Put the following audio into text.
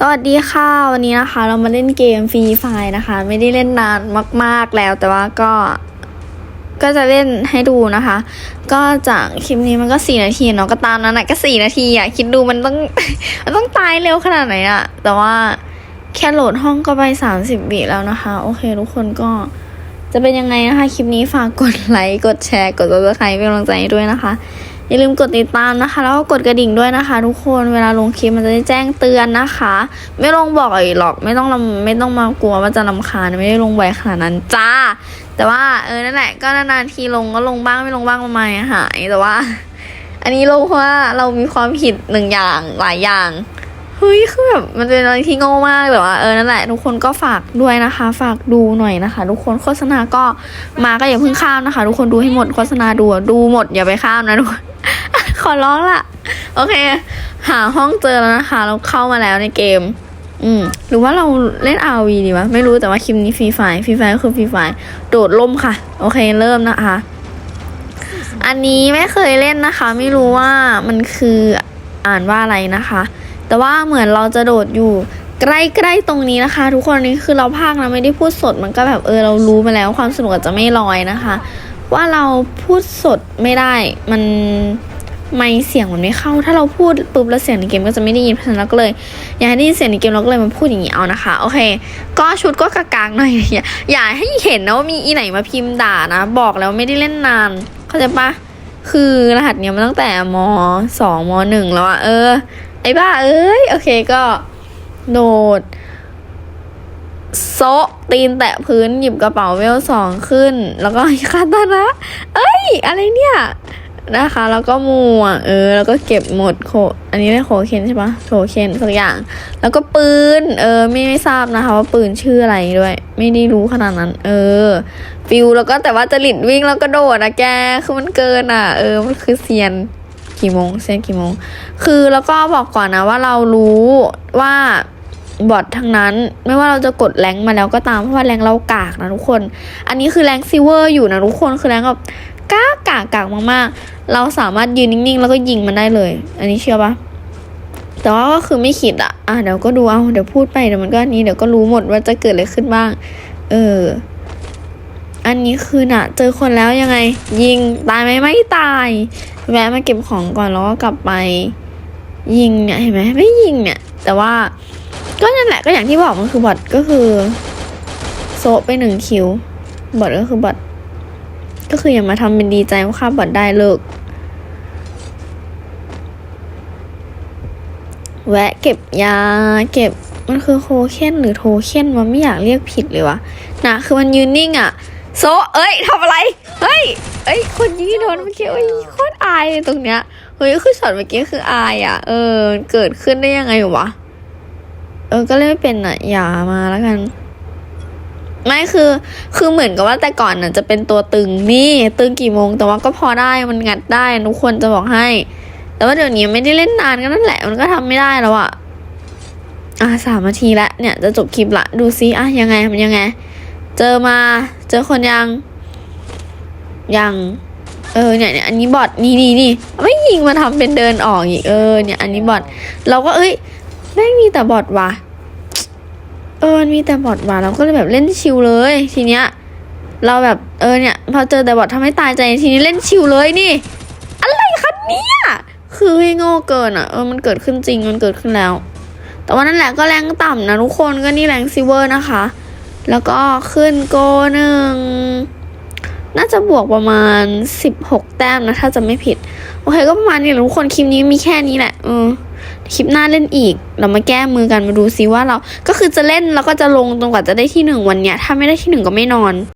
สวัสดีค่ะ วันนี้นะคะ เรามาเล่นเกมฟรีไฟนะคะ ไม่ได้เล่นนานมาก ๆแล้วแต่ว่าก็ก็จะเล่นให้ดูนะคะ ก็จากคลิปนี้มันก็สี่นาทีเนาะก็ตามนั้นแหละก็สี่นาทีอะคิดดูมันต้องมันต้องตายเร็วขนาดไหนอะแต่ว่าแค่โหลดห้องก็ไปสามสิบวิแล้วนะคะ โอเค ทุกคนก็จะเป็นยังไงนะคะ คลิปนี้ฝากกดไลค์กดแชร์กดซับสไครเป็นกำลังใจด้วยนะคะ อย่าลืมกดติดตามนะคะ แล้วก็กดกระดิ่งด้วยนะคะ ทุกคนเวลาลงคลิปมันจะได้แจ้งเตือนนะคะ ไม่ลงบอกอีกหรอกไม่ต้องไม่ต้องมากลัวว่าจะลำคาญไม่ได้ลงไวขนาดนั้นจ้า แต่ว่าเออนั่นแหละก็นานๆทีลงก็ลงบ้างไม่ลงบ้างประมาณหายแต่ว่า อันนี้ลงเพราะว่าเรามีความผิดหนึ่งอย่างหลายอย่างเฮ้ยคือแบบมันเป็นอะไรที่โง่มากแต่ว่าเออนั่นแหละทุกคนก็ฝากด้วยนะคะ ฝากดูหน่อยนะคะ ทุกคนโฆษณาก็มาก็อย่าเพิ่งข้ามนะคะ ทุกคนดูให้หมดโฆษณาดูดูหมดอย่าไปข้ามนะทุกคน อร้องละโอเค หาห้องเจอแล้วนะคะ เราเข้ามาแล้วในเกม อืม หรือว่าเราเล่น RV ดีวะ ไม่รู้แต่ว่าคลิปนี้ฟรีไฟฟรีไฟก็คือฟรีไฟโดดล่มค่ะ โอเค เริ่มนะคะ อันนี้ไม่เคยเล่นนะคะ ไม่รู้ว่ามันคืออ่านว่าอะไรนะคะ แต่ว่าเหมือนเราจะโดดอยู่ใกล้ๆตรงนี้นะคะ ทุกคนนี่คือเราพากนะไม่ได้พูดสดมันก็แบบเออเรารู้มาแล้วความสนุกอาจจะไม่ลอยนะคะ ว่าเราพูดสดไม่ได้มัน ไม่เสียงมันไม่เข้า ถ้าเราพูดปุ๊บแล้วเสียงในเกมก็จะไม่ได้ยินเพราะฉะนั้นเราก็เลยอยากให้ได้ยินเสียงในเกมเราก็เลยมาพูดอย่างนี้เอานะคะ โอเค ก็ชุดก็กากๆหน่อยอย่าให้เห็นนะว่ามีอีไหนมาพิมพ์ด่านะ บอกแล้วไม่ได้เล่นนาน เข้าใจปะคือรหัสเนี้ยมันตั้งแต่มสองมหนึ่งแล้วอะเออ ไอ้บ้าเอ้ยโอเคก็โดดโซตีนแตะพื้นหยิบกระเป๋าเวลสองขึ้น แล้วก็คาตานะ เอ้ย อะไรเนี่ย นะคะ แล้วก็หมัวเออ แล้วก็เก็บหมดโค อันนี้ได้โคเคนใช่ปะโคเคนสักอย่าง แล้วก็ปืน เออ ไม่ไม่ทราบนะคะว่าปืนชื่ออะไรด้วย ไม่ได้รู้ขนาดนั้น เออ ฟิวแล้วก็แต่ว่าจริตวิ่งแล้วก็โดดอะแก คือมันเกินอะ เออ มันคือเซียนกี่โมง เซียนกี่โมง คือแล้วก็บอกก่อนนะว่าเรารู้ว่าบอททั้งนั้น ไม่ว่าเราจะกดแรงมาแล้วก็ตามเพราะว่าแรงเรากากนะทุกคน อันนี้คือแรงซิเวอร์อยู่นะทุกคนคือแรงแบบ กากากากมากๆ เราสามารถยืนนิ่งๆ แล้วก็ยิงมันได้เลย อันนี้เชื่อปะแต่ว่าก็คือไม่คิดอะอะเดี๋ยวก็ดูเอาเดี๋ยวพูดไปเดี๋ยวมันก็อันนี้เดี๋ยวก็รู้หมดว่าจะเกิดอะไรขึ้นบ้าง เออ อันนี้คือน่ะ เจอคนแล้วยังไง ยิงตายไหมไม่ตาย แวะมาเก็บของก่อนแล้วก็กลับไป ยิงเนี่ยเห็นไหมไม่ยิงเนี่ย แต่ว่า ก็นั่นแหละก็อย่างที่บอกมันคือบอทก็คือ โซไปหนึ่งคิวบอทก็คือบอท ก็คืออย่ามาทำเป็นดีใจว่าฆ่าบอทได้เลิก แวะเก็บยา เก็บมันคือโคเคนหรือโทเคนวะไม่อยากเรียกผิดเลยวะนะคือมันยืนนิ่งอะโซเอ้ยทำอะไร เฮ้ย เอ้ย คนยิงโดนเมื่อกี้เอ้ยโคตรอายเลยตรงเนี้ย เฮ้ย คือช็อตเมื่อกี้คืออายอะเออ เกิดขึ้นได้ยังไงวะ เออ ก็เล่นไม่เป็นอะอย่ามาแล้วกัน ไม่คือคือเหมือนกับว่าแต่ก่อนน่ะจะเป็นตัวตึงนี่ตึงกี่โมง แต่ว่าก็พอได้มันงัดได้ทุกคนจะบอกให้ แต่ว่าเดี๋ยวนี้ไม่ได้เล่นนานก็นั่นแหละ มันก็ทำไม่ได้แล้วอะอะสามนาทีละเนี่ยจะจบคลิปละดูซิอะยังไงมันยังไง เจอมา เจอคนยัง ยังเออเนี่ยเนี่ยอันนี้บอทนี่นี่นี่ไม่ยิงมาทำเป็นเดินออกอีกเออเนี่ย อันนี้บอทเราก็เอ้ยแม่มีแต่บอทว่ะ เออมันมีแต่บอทว่ะเราก็เลยแบบเล่นชิลเลย ทีเนี้ย เราแบบเออเนี่ยพอเจอแต่บอททำให้ตายใจทีนี้เล่นชิลเลยนี่ อะไรคะเนี่ยคือให้โง่เกินอะเออมันเกิดขึ้นจริงมันเกิดขึ้นแล้ว แต่ว่านั่นแหละก็แรงต่ำนะทุกคนก็นี่แรงซิเวอร์นะคะ แล้วก็ขึ้นโกหนึ่งน่าจะบวกประมาณ 16 แต้มนะ ถ้าจะไม่ผิด โอเคก็ประมาณนี้แหละทุกคนคลิปนี้มีแค่นี้แหละเออ คลิปหน้าเล่นอีก เรามาแก้มือกันมาดูซิว่าเราก็คือจะเล่นแล้วก็จะลงจนกว่าจะได้ที่หนึ่งวันเนี้ยถ้าไม่ได้ที่หนึ่งก็ไม่นอน